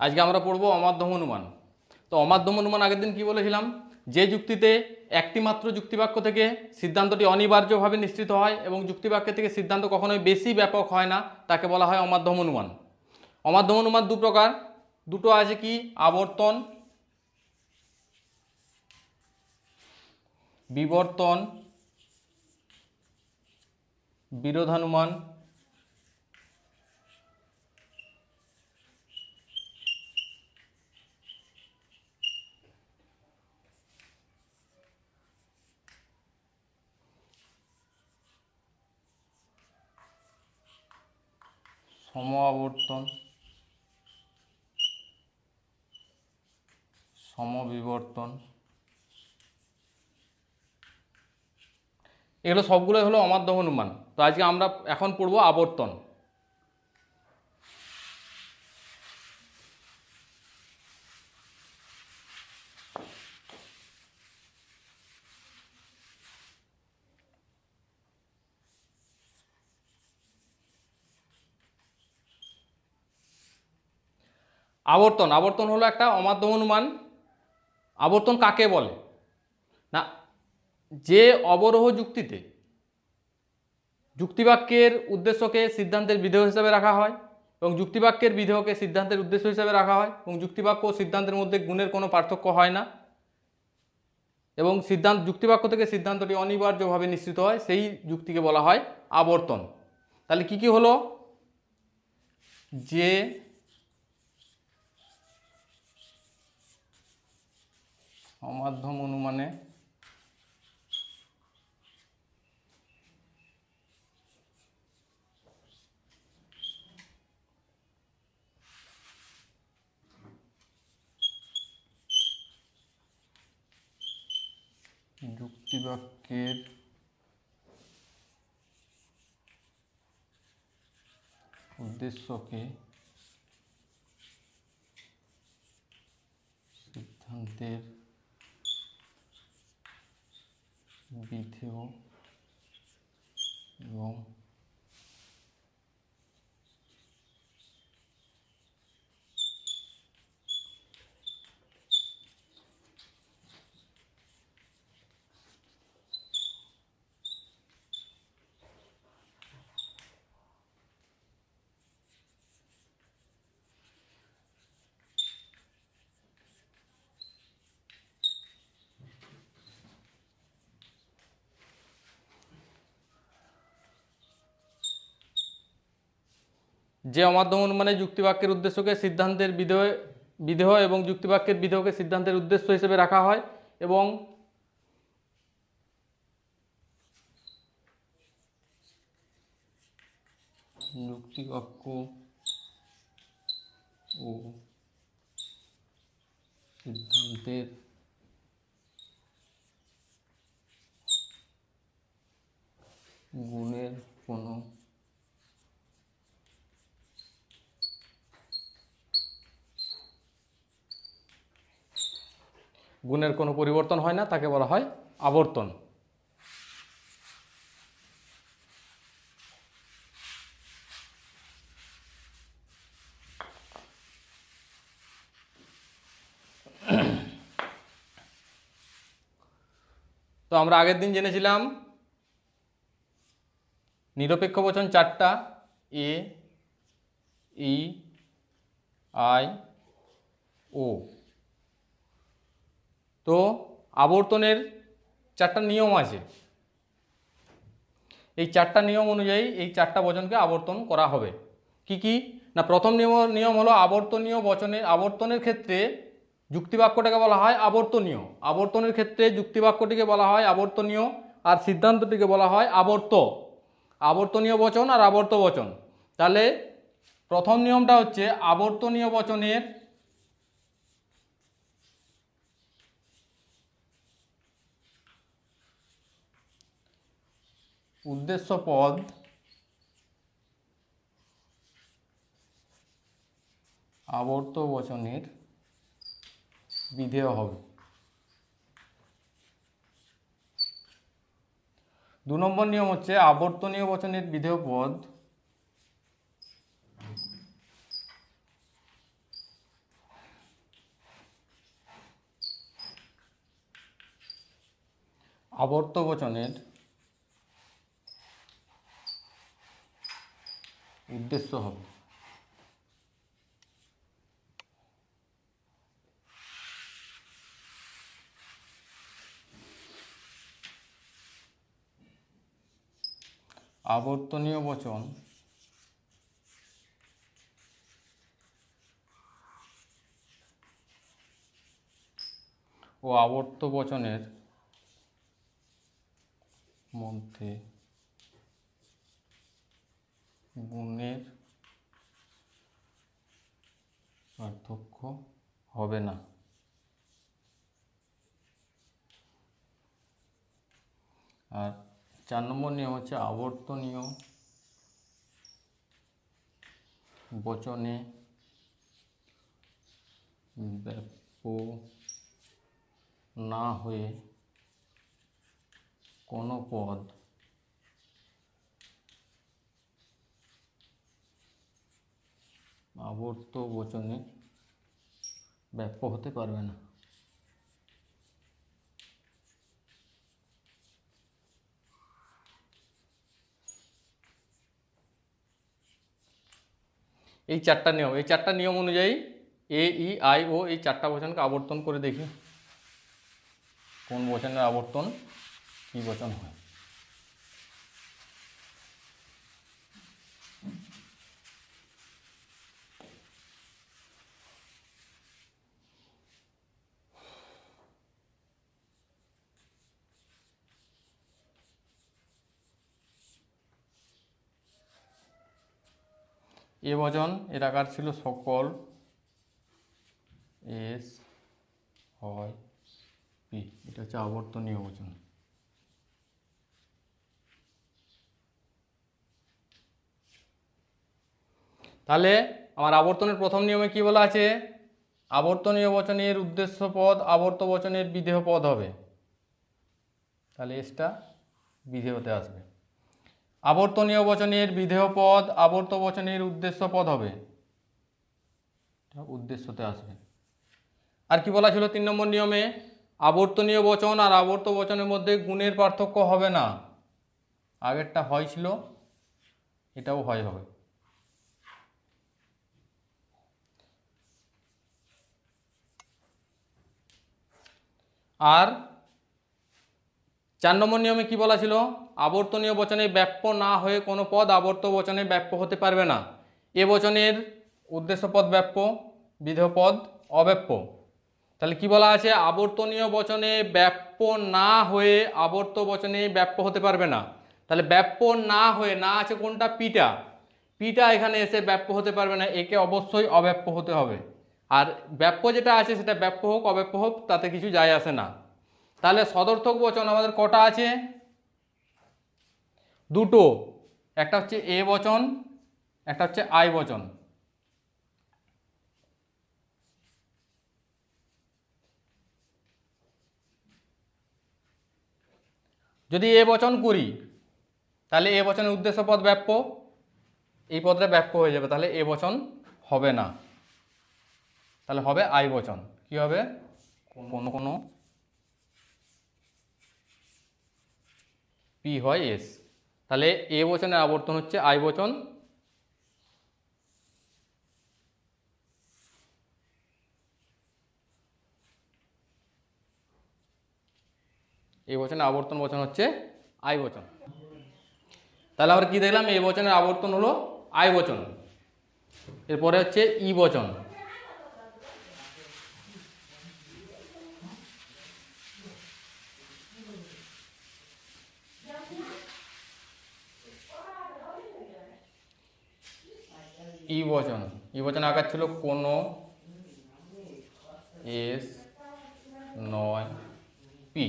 আজকে আমরা পড়ব অমাধ্যম অনুমান। তো অমাধ্যম অনুমান আগের দিন কি বলেছিলাম? যে যুক্তিতে একটি মাত্র যুক্তিবাক্য থেকে সিদ্ধান্তটি অনিবার্যভাবে নিশ্চিত হয় এবং যুক্তিবাক্য থেকে সিদ্ধান্ত কখনোই বেশি ব্যাপক হয় না, তাকে বলা হয় অমাধ্যম অনুমান। অমাধ্যম অনুমান দু প্রকার। দুটো আছে কি? আবর্তন, বিবর্তন, বিরোধানুমান সম আবর্তন সমবিবর্তন। এগুলো সবগুলোই হলো অমাধ্য অনুমান। তো আজকে আমরা এখন পড়ব আবর্তন। আবর্তন আবর্তন হলো একটা অমাধ্যম অনুমান। আবর্তন কাকে বলে? না, যে অবরোহ যুক্তিতে যুক্তিবাক্যের উদ্দেশ্যকে সিদ্ধান্তের বিধেয় হিসাবে রাখা হয় এবং যুক্তিবাক্যের বিধেয়কে সিদ্ধান্তের উদ্দেশ্য হিসাবে রাখা হয় এবং যুক্তিবাক্য ও সিদ্ধান্তের মধ্যে গুণের কোনো পার্থক্য হয় না এবং সিদ্ধান্ত, যুক্তিবাক্য থেকে সিদ্ধান্তটি অনিবার্যভাবে নিশ্চিত হয়, সেই যুক্তিকে বলা হয় আবর্তন। তাহলে কি কি হলো? যে অমাধ্যম অনুমানে। যুক্তিবাক্যের উদ্দেশ্যকে সিদ্ধান্তের বিধেয় এবং যে অমাধ্যম অনুমানে যুক্তিবাক্যের উদ্দেশ্যকে সিদ্ধান্তের বিধেয় বিধেয় এবং যুক্তিবাক্যের বিধেয়কে সিদ্ধান্তের উদ্দেশ্য হিসেবে রাখা হয় এবং যুক্তিবাক্য ও সিদ্ধান্তের গুণের কোনো গুণের কোনো পরিবর্তন হয় না, তাকে বলা হয় আবর্তন। তো আমরা আগের দিন জেনেছিলাম, নিরপেক্ষ বচন চারটা, এ, ই, আই, ও। তো আবর্তনের চারটা নিয়ম আছে। এই চারটা নিয়ম অনুযায়ী এই চারটা বচনকে আবর্তন করা হবে। কি কি? না, প্রথম নিয়ম নিয়ম হলো আবর্তনীয় বচনের, আবর্তনের ক্ষেত্রে যুক্তিবাক্যটাকে বলা হয় আবর্তনীয়। আবর্তনের ক্ষেত্রে যুক্তিবাক্যটিকে বলা হয় আবর্তনীয় আর সিদ্ধান্তটিকে বলা হয় আবর্ত। আবর্তনীয় বচন আর আবর্ত বচন। তাহলে প্রথম নিয়মটা হচ্ছে আবর্তনীয় বচনের উদ্দেশ্য পদ আবর্ত বচনের বিধেয় হবে। দু নম্বর নিয়ম হচ্ছে আবর্তনীয় বচনের বিধেয় পদ আবর্ত বচনের উদ্দেশ্য হবে। আবর্তনীয় বচন। ও আবর্ত বচনের মধ্যে গুণের পার্থক্য হবে না। আর চার নম্বর নিয়ম হচ্ছে আবর্তনীয় বচনে ব্যাপ না হয়ে কোনো পদ আবর্ত বচনে ব্যাপ্য হতে পারবে না। এই চারটা নিয়ম, এই চারটা নিয়ম অনুযায়ী এ ই আই ও এই চারটা বচনকে আবর্তন করে দেখি। কোন বচনের আবর্তন, কী বচন হয়? এ বচন, এর আকার ছিল সকল এস হয় পি। এটা হচ্ছে আবর্তনীয় বচন। তাহলে আমার আবর্তনের প্রথম নিয়মে কি বলা আছে? আবর্তনীয় বচনের উদ্দেশ্য পদ, আবর্ত বচনের বিধেয় পদ হবে। তাহলে এসটা বিধেয়তে আসবে। আবর্তনীয় বচনের বিধেয় পদ আবর্ত বচনের উদ্দেশ্য পদ হবে উদ্দেশ্যতে আসবে। আর কি বলা ছিল তিন নম্বর নিয়মে? আবর্তনীয় বচন আর আবর্ত বচনের মধ্যে গুণের পার্থক্য হবে না। আগেরটা হয় ছিল, এটাও হয় হবে। আর চার নম্বর নিয়মে কি বলা ছিল? আবর্তনীয় বচনে ব্যাপ্য না হয়ে কোনো পদ আবর্ত বচনে ব্যাপ্য হতে পারবে না। এ বচনের উদ্দেশ্য পদ ব্যাপ্য বিধেয় পদ অব্যাপ্য। তাহলে কি বলা আছে? আবর্তনীয় বচনে ব্যাপ্য না হয়ে আবর্ত বচনে ব্যাপ্য হতে পারবে না। তাহলে ব্যাপ্য না হয়ে, না আছে কোনটা? পিটা। পিটা এখানে এসে ব্যাপ্য হতে পারবে না, একে অবশ্যই অব্যাপ্য হতে হবে। আর ব্যাপ্য যেটা আছে সেটা ব্যাপ্য হোক, অব্যাপ্য হোক, তাতে কিছু যায় আসে না। তাহলে সদর্থক বচন আমাদের কটা আছে? দুটো, একটা হচ্ছে এ বচন, একটা হচ্ছে আই বচন। যদি এ বচন করি, তাহলে এ বচনের উদ্দেশ্য পদ ব্যাপ্য। এই পদটা ব্যাপ্য হয়ে যাবে, তাহলে এ বচন হবে না। তাহলে হবে আই বচন। কি হবে? কোনো কোনো। পি হয় এস। তাহলে এ বচনের আবর্তন হচ্ছে আই বচন। এ বচনের আবর্তন বচন হচ্ছে আই বচন। তাহলে আমরা কি দেখলাম? এ বচনের আবর্তন হলো আই বচন। এরপরে হচ্ছে ই বচন ই বচন ই আকার ছিল কোনো এস নয় পি।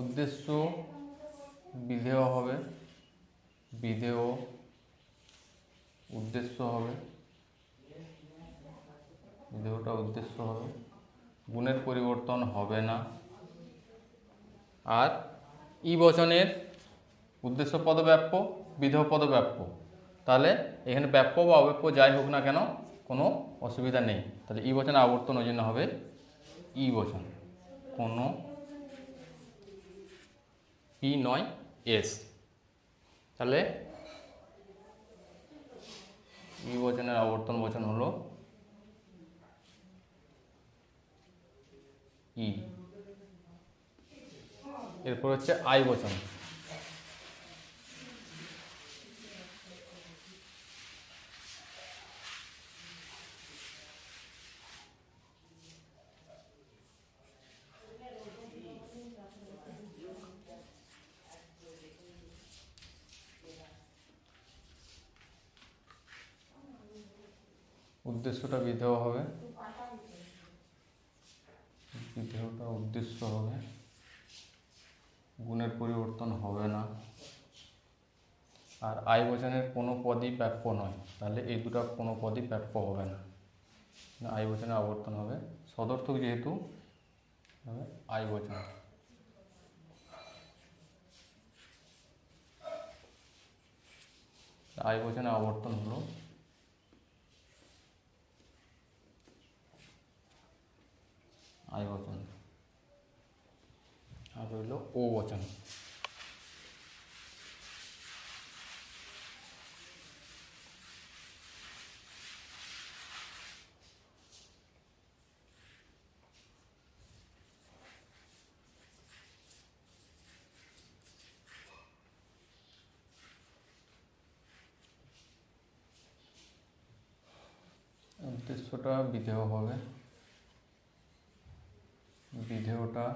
উদ্দেশ্য বিধেয় হবে, বিধেয় উদ্দেশ্য হবে, বিধেয়টা উদ্দেশ্য হবে, গুণের পরিবর্তন হবে না। আর ই বচনের উদ্দেশ্য পদব্যাপ্য, বিধেয় পদব্যাপ্য। তাহলে এখানে ব্যাপ্য বা অব্যাপ্য যাই হোক না কেন কোনো অসুবিধা নেই। তাহলে ই বচনে আবর্তন ওই জন্য হবে ই বচন। কোনো পি নয় এস। তাহলে ই বচনের আবর্তন বচন হলো ই। এরপর হচ্ছে আই বচন। উদ্দেশ্যটা বিধেয় হবে। বিধেয়টা উদ্দেশ্য হবে। গুণের পরিবর্তন হবে না। আর আই বচনের কোনো পদই প্রাপ্য নয়। তাহলে এই দুটো কোনো পদই প্রাপ্য হবে না। আই বচনে আবর্তন হবে। সদর্থক যেহেতু আই বচন। আই বচনে আবর্তন হলো আই বচন আর রইল ও বচন। উদ্দেশ্যটা বিধেয় হবে। বিধেয়টা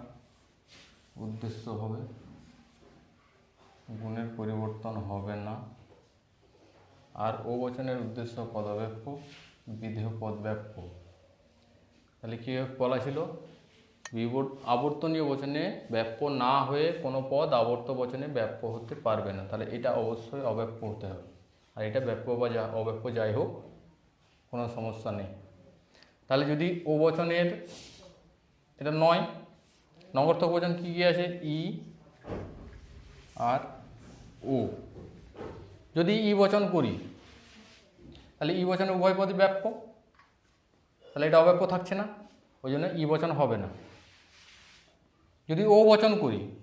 উদ্দেশ্য হবে। গুণের পরিবর্তন হবে না। আর ও বচনের উদ্দেশ্য পদব্যাপ্য, বিধেয় পদব্যাপ্য। তাহলে কী বলা ছিল? আবর্তনীয় বচনে ব্যাপ্য না হয়ে কোনো পদ আবর্ত বচনে ব্যাপ্য হতে পারবে না। তাহলে এটা অবশ্যই অব্যাপ্য হতে হবে। আর এটা ব্যাপ্য বা যা অব্যাপ্য যাই হোক, কোনো সমস্যা নেই। তাহলে যদি ও বচনের এটা নয়। নগর্থক বচন কী কী আছে? ই, আর, ও। যদি ই বচন করি, তাহলে ই বচনে উভয় পদই ব্যাপ্য। তাহলে এটা অব্যাপ্য থাকছে না, ওই জন্য ই বচন হবে না। যদি ও বচন করি,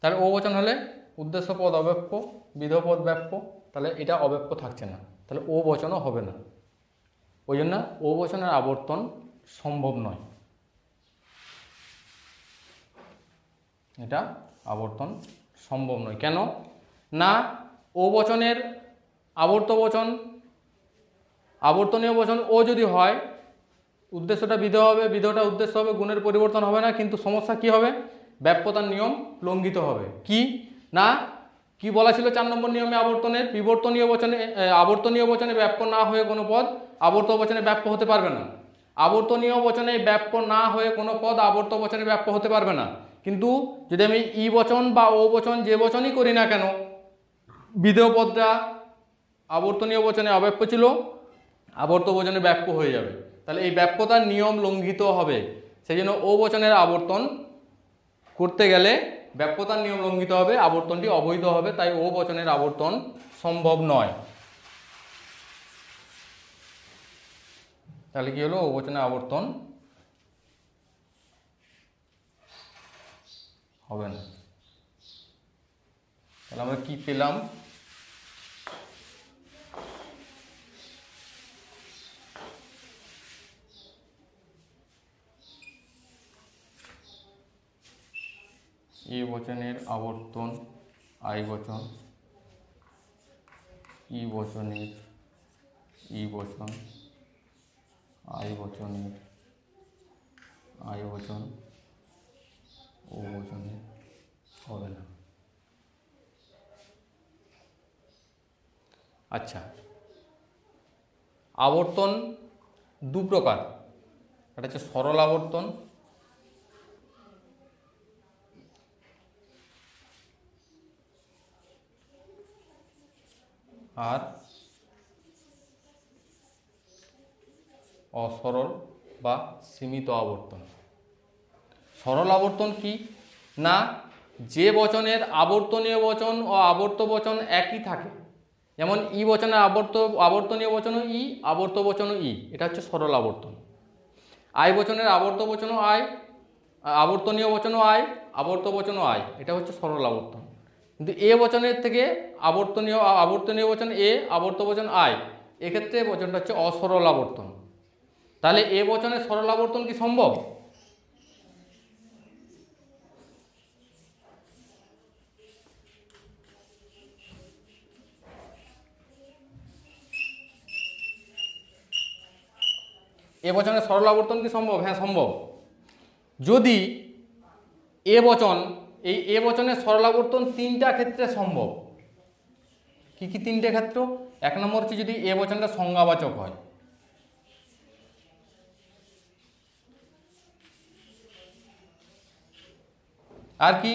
তাহলে ও বচন হলে উদ্দেশ্য পদ অব্যাপ্য, বিধ পদ ব্যাপ্য, তাহলে এটা অব্যাপ্য থাকছে না। তাহলে ও বচনও হবে না। ওই জন্য ও বচনের আবর্তন সম্ভব নয়। এটা আবর্তন সম্ভব নয়। কেন? না ও বচনের আবর্ত বচন, আবর্তনীয় বচন ও যদি হয়, উদ্দেশ্যটা বিধ হবে বিধটা উদ্দেশ্য হবে, গুণের পরিবর্তন হবে না, কিন্তু সমস্যা কি হবে? ব্যাপ্যতার নিয়ম লঙ্ঘিত হবে। কি? না, কি বলা ছিল চার নম্বর নিয়মে আবর্তনের? বিবর্তনীয় বচনে আবর্তনীয় বচনে ব্যাপ্য না হয়ে কোনো পদ আবর্ত বচনে ব্যাপ্য হতে পারবে না। আবর্তনীয় বচনে ব্যাপ্য না হয়ে কোনো পদ আবর্ত বচনে ব্যাপ্য হতে পারবে না। কিন্তু যদি আমি ই বচন বা ও বচন যে বচনই করি না কেন বিধেয় পদটা আবর্তনীয় বচনে অব্যাপ্য ছিল, আবর্ত বচনে ব্যাপ্য হয়ে যাবে। তাহলে এই ব্যাপ্যতার নিয়ম লঙ্ঘিত হবে। সেই জন্য ও বচনের আবর্তন করতে গেলে ব্যাপ্যতার নিয়ম লঙ্ঘিত হবে, আবর্তনটি অবৈধ হবে, তাই ও বচনের আবর্তন সম্ভব নয়। তাহলে কি হলো? ও বচনের আবর্তন হবে না। তাহলে আমরা কি পেলাম? এ বচনের আবর্তন, আই বচন, ই বচনের, ই বচন আই বচনের আই বচন, ও বচনে হবে না। আচ্ছা আবর্তন দু প্রকার। একটা হচ্ছে সরল আবর্তন, আর অসরল বা সীমিত আবর্তন। সরল আবর্তন কি? না, যে বচনের আবর্তনীয় বচন ও আবর্ত বচন একই থাকে। যেমন ই বচনের আবর্ত, আবর্তনীয় বচনও ই, আবর্ত বচনও ই। এটা হচ্ছে সরল আবর্তন। আই বচনের আবর্ত বচনও আয় আবর্তনীয় বচনও আয় আবর্ত বচন আয় এটা হচ্ছে সরল আবর্তন। কিন্তু এ বচনের থেকে আবর্তনীয় আবর্তনীয় বচন এ, আবর্ত বচন আয় এক্ষেত্রে বচনটা হচ্ছে অসরল আবর্তন। তাহলে এ বচনের সরলাবর্তন কি সম্ভব? এ বচনের সরলাবর্তন কি সম্ভব? হ্যাঁ সম্ভব। যদি এ বচন, এই এ বচনের সরলাবর্তন তিনটা ক্ষেত্রে সম্ভব। কি কি তিনটে ক্ষেত্র? এক নম্বর হচ্ছে যদি এ বচনটা সংজ্ঞাবাচক হয়। আর কি?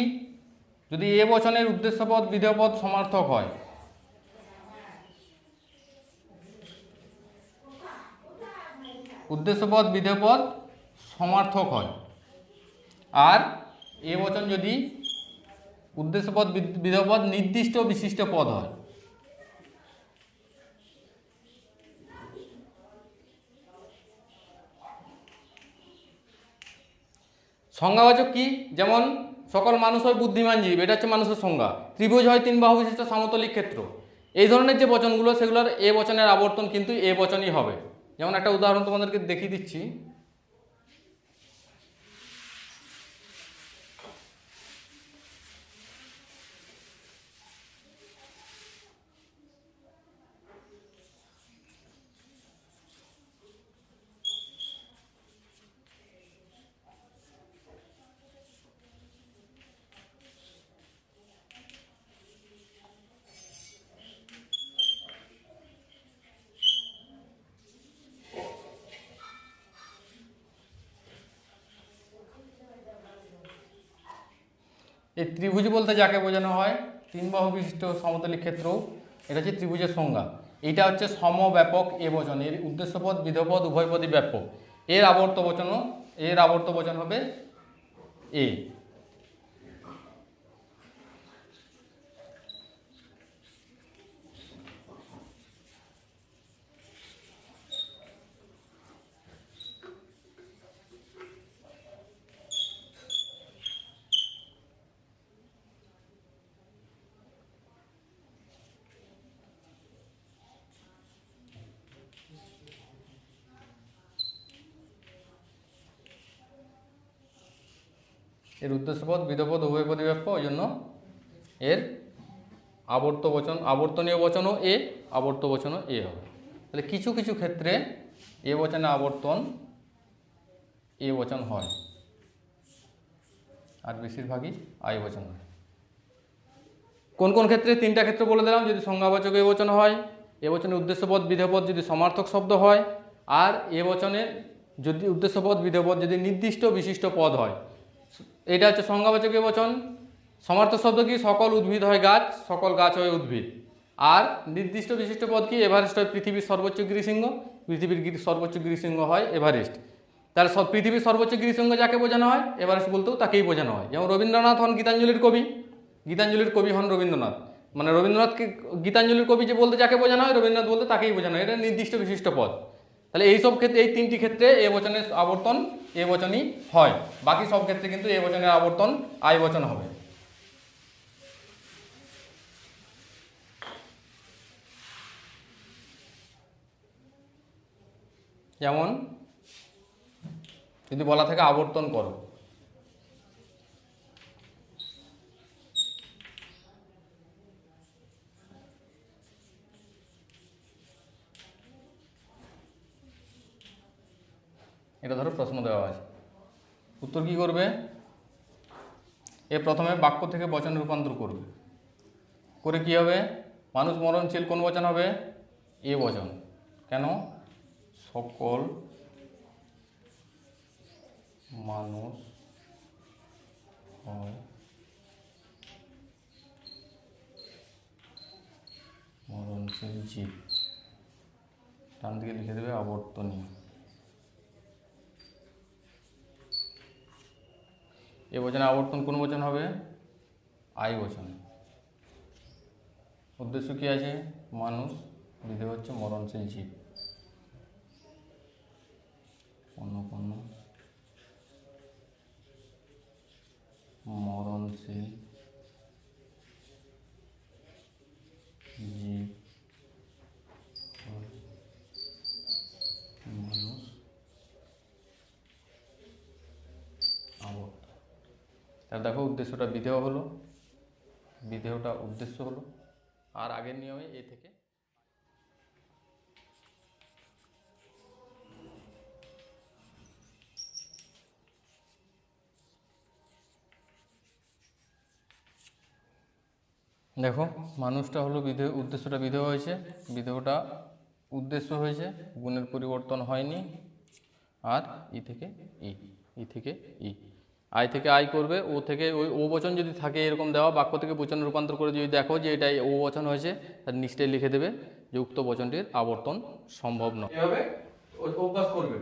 যদি এ বচনের উদ্দেশ্যপদ, বিধেয়পদ সমার্থক হয়। উদ্দেশ্যপদ, বিধেয়পদ সমার্থক হয়। আর এ বচন যদি উদ্দেশ্যপদ বিধেয়পদ নির্দিষ্ট বিশিষ্ট পদ হয়। সংজ্ঞাবাচক কি? যেমন সকল মানুষ হয় বুদ্ধিমান জীব, এটা হচ্ছে মানুষের সংজ্ঞা। ত্রিভুজ হয় তিন বাহু বিশিষ্ট সমতলিক ক্ষেত্র। এই ধরনের যে বচনগুলো, সেগুলোর এ বচনের আবর্তন কিন্তু এ বচনই হবে। যেমন একটা উদাহরণ তোমাদেরকে দেখিয়ে দিচ্ছি। ত্রিভুজ বলতে যাকে বোঝানো হয়, তিন বাহু বিশিষ্ট সমতলিক ক্ষেত্র, এটা হচ্ছে ত্রিভুজের সংজ্ঞা। এটা হচ্ছে সমব্যাপক এ বচন। এর উদ্দেশ্যপদ, বিধপদ উভয়পদী ব্যাপক। এর আবর্ত বচন এর আবর্ত বচন হবে এ। এর উদ্দেশ্যপদ বিধপদ উভয়পদী ব্যাপ্য ওই জন্য এর আবর্ত বচন, আবর্তনীয় বচনও এ, আবর্ত বচনও এ হবে। তাহলে কিছু কিছু ক্ষেত্রে এ বচনে আবর্তন, এ বচন হয়। আর বেশিরভাগই আয় বচন হয়। কোন কোন ক্ষেত্রে? তিনটা ক্ষেত্র বলে দিলাম, যদি সংজ্ঞাবাচক এ বচন হয়, এ বচনের উদ্দেশ্যপদ বিধেয়পদ যদি সমার্থক শব্দ হয়, আর এ বচনের যদি উদ্দেশ্যপদ বিধেয়পদ যদি নির্দিষ্ট বিশিষ্ট পদ হয় এটা হচ্ছে সংজ্ঞাবাচক এ বচন। সমার্থক শব্দ কি? সকল উদ্ভিদ হয় গাছ, সকল গাছ হয় উদ্ভিদ। আর নির্দিষ্ট বিশিষ্ট পদ কি? এভারেস্ট হয় পৃথিবীর সর্বোচ্চ গিরিশৃঙ্গ। পৃথিবীর সর্বোচ্চ গিরিশৃঙ্গ হয় এভারেস্ট। তাহলে সব পৃথিবীর সর্বোচ্চ গিরিশৃঙ্গ যাকে বোঝানো হয়? এভারেস্ট বলতেও তাকেই বোঝানো হয়। যেমন রবীন্দ্রনাথ হন গীতাঞ্জলির কবি। গীতাঞ্জলির কবি হন রবীন্দ্রনাথ। মানে রবীন্দ্রনাথকে গীতাঞ্জলির কবি যে বলতে যাকে বোঝানো হয়, রবীন্দ্রনাথ বলতে তাকেই বোঝানো হয়। এটা নির্দিষ্ট বিশিষ্ট পদ। তাহলে এই সব ক্ষেত্রে, এই তিনটি ক্ষেত্রে এ বচনের আবর্তন, এ বচনই হয়। বাকি সব ক্ষেত্রে কিন্তু এ বচনের আবর্তন আয় বচন হবে। যেমন, যদি বলা থাকে আবর্তন করো। এটা ধরো প্রশ্ন দেওয়া আছে উত্তর কি করবে? এ প্রথমে বাক্য থেকে বচনে রূপান্তর করবে। করে কি হবে? মানুষ মরণশীল কোন বচন হবে? এ বচন। কেন? সকল মানুষ হয় মরণশীল জীব। ডান দিকে লিখে দেবে আবর্তনীয়। এ বচনে আবর্তন কোন বচন হবে? আই বচন। উদ্দেশ্য কি আছে? মানুষ বিধে হচ্ছে মরণশীল জীব। অন্য কোনো। মরণশীল জীব হয় মানুষ আবর্ত তাহলে দেখো উদ্দেশ্যটা বিধেয় হলো। বিধেয়টা উদ্দেশ্য হলো। আর আগের নিয়মে এ থেকে দেখো, মানুষটা হলো বিধেয়, উদ্দেশ্যটা বিধেয় হয়েছে। বিধেয়টা উদ্দেশ্য হয়েছে, গুণের পরিবর্তন হয়নি। আর ই থেকে ই ই থেকে ই। আই থেকে আই করবে, ও থেকে ওই ও বচন যদি থাকে এরকম দেওয়া, বাক্য থেকে বচন রূপান্তর করে যদি দেখো যে এটাই ও বচন হয়েছে তার নিচটাই লিখে দেবে যে উক্ত বচনটির আবর্তন সম্ভব নয়। অভ্যাস করবে।